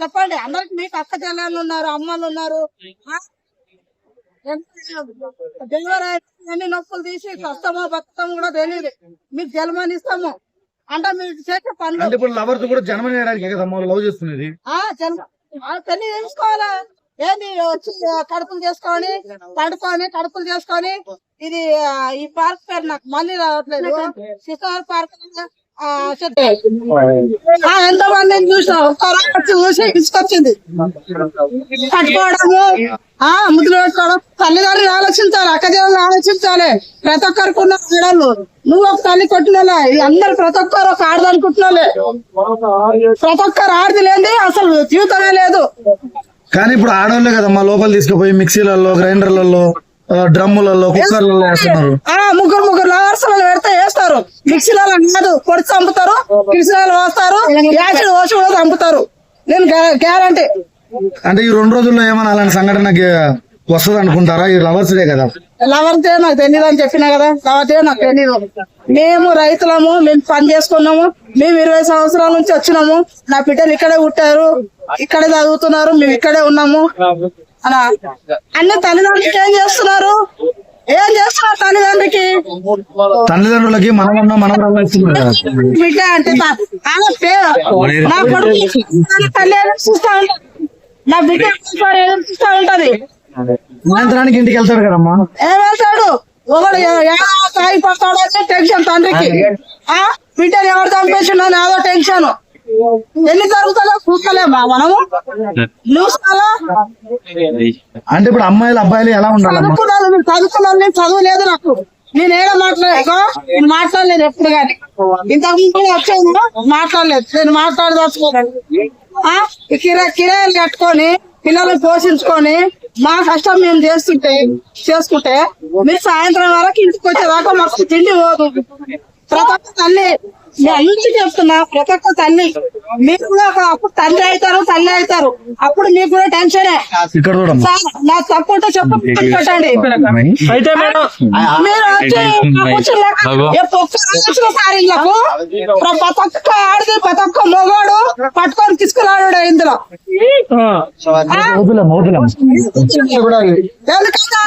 చెప్పండి. అందరికి మీకు అక్క చెల్లెళ్ళు ఉన్నారు అమ్మలు ఉన్నారు? డెలివరీ ఎన్ని నొప్పులు తీసి కష్టమో బతుకమో కూడా తెలియదు. మీకు జన్మని ఇస్తాము. అంటే మీరు చేసే పనులు. అంటే ఇప్పుడు లవర్స్ కూడా జన్మ చేయడానికి లవ్ చేస్తున్నది. పెళ్ళి చేసుకోవాలా? ఏంది వచ్చి కడుపులు చేసుకొని పడుకొని కడుపులు చేసుకొని ఇది ఈ పార్క్ పేరు నాకు మళ్ళీ రావట్లేదు. శిశువార్ పార్క్ ఎంతో మందిని చూసిన? ఒక్కరు వచ్చి చూసి తీసుకొచ్చింది. కట్టుకోవడము ఆ ముద్దులు పెట్టుకోవడం. తల్లిదండ్రులు ఆలోచించాలి అక్కజనులు ఆలోచించాలి. ప్రతి ఒక్కరికి ఉన్న ఆడళ్ళు నువ్వు ఒక తల్లి కొట్టినలే అందరు ప్రతి ఒక్కరు ఒక ఆడదనుకుంటున్నాలే ప్రతి ఒక్కరు ఆడది లేని అసలు జీవితమే లేదు. కానీ ఇప్పుడు ఆడవాళ్ళే కదమ్మా లోపల తీసుకుపోయి మిక్సీలలో గ్రైండర్లలో డ్రమ్ములలో కుక్కర్లలో వేస్తున్నారు. ఆ ముగ్గురు ముగ్గురు వేస్తారు మిక్సీలలో కాదు పొడి చంపుతారు మిక్సీలలో పోస్తారు యాసిడ్ పోసి కూడా చంపుతారు. నేను గ్యారంటీ. అంటే ఈ రెండు రోజుల్లో ఏమైనా అలాంటి సంఘటన వస్తుంది అనుకుంటారా ఈ లవర్స్ డే కదా. లవర్తే నాకు తెలియదు అని చెప్పినా కదా. లవర్తే నాకు తెలియదు మేము రైతులము మేము పని చేసుకున్నాము మేము ఇరవై సంవత్సరాల నుంచి వచ్చినాము. నా బిడ్డలు ఇక్కడే పుట్టారు ఇక్కడే చదువుతున్నారు మేము ఇక్కడే ఉన్నాము. అలా. అన్ని తల్లిదండ్రులకి ఏం చేస్తున్నారు? ఏం చేస్తున్నారు తల్లిదండ్రికి తల్లిదండ్రులకి మనమన్నా మనం ఇస్తున్నారు కదా. బిడ్డ అంటే నా కొడుకు తల్లి ఎదురు చూస్తా నా బిడ్డ చూస్తా ఉంటది. సాయంత్రానికి ఇంటికి వెళ్తాడు కదమ్మా. ఏం వెళ్తాడు? ఒకడు తాగి పడతాడు అంటే టెన్షన్ తండ్రికి. ఆ? బిడ్డని ఎవరు చంపేసిండో అని అదో టెన్షన్ ఎన్ని జరుగుతుందో చూస్తలేమా మనము. న్యూస్ అంటే ఇప్పుడు అమ్మాయిలు అబ్బాయిలు ఎలా ఉండాలమ్మా? చదువుకున్నాను నేను చదువుకున్నాను నేను చదువు లేదు నాకు. నేను ఏదో మాట్లాడేగో నేను మాట్లాడలేదు ఎప్పుడు కానీ. ఇంతకు ముందు వచ్చాను మాట్లాడలేదు. నేను మాట్లాడదలుచుకోలేదు ఈ కిరా కిరాయిలు కట్టుకొని పిల్లల్ని పోషించుకొని మా కష్టం మేము చేస్తుంటే చేసుకుంటే మీరు సాయంత్రం వరకు ఇంటికి వచ్చేదాకా మాకు తిండి పోదు. ప్రతి తల్లి నేను అందరికీ చెప్తున్నా ప్రతి ఒక్క తల్లి మీరు కూడా ఒక అప్పుడు తండ్రి అవుతారు తల్లి అవుతారు అప్పుడు మీకు కూడా టెన్షనే ఇక్కడ చూడమ్మా సార్ నా తప్పు ఉంటే చెప్పు పెట్టండి అయితే మేడం మీరు వచ్చి సార్ ఇళ్ళకు ప్రతి ఒక్క ఆడిది ప్రతి ఒక్క మొగోడు పట్టుకొని తీసుకురాడు ఇందులో ఎందుకంటే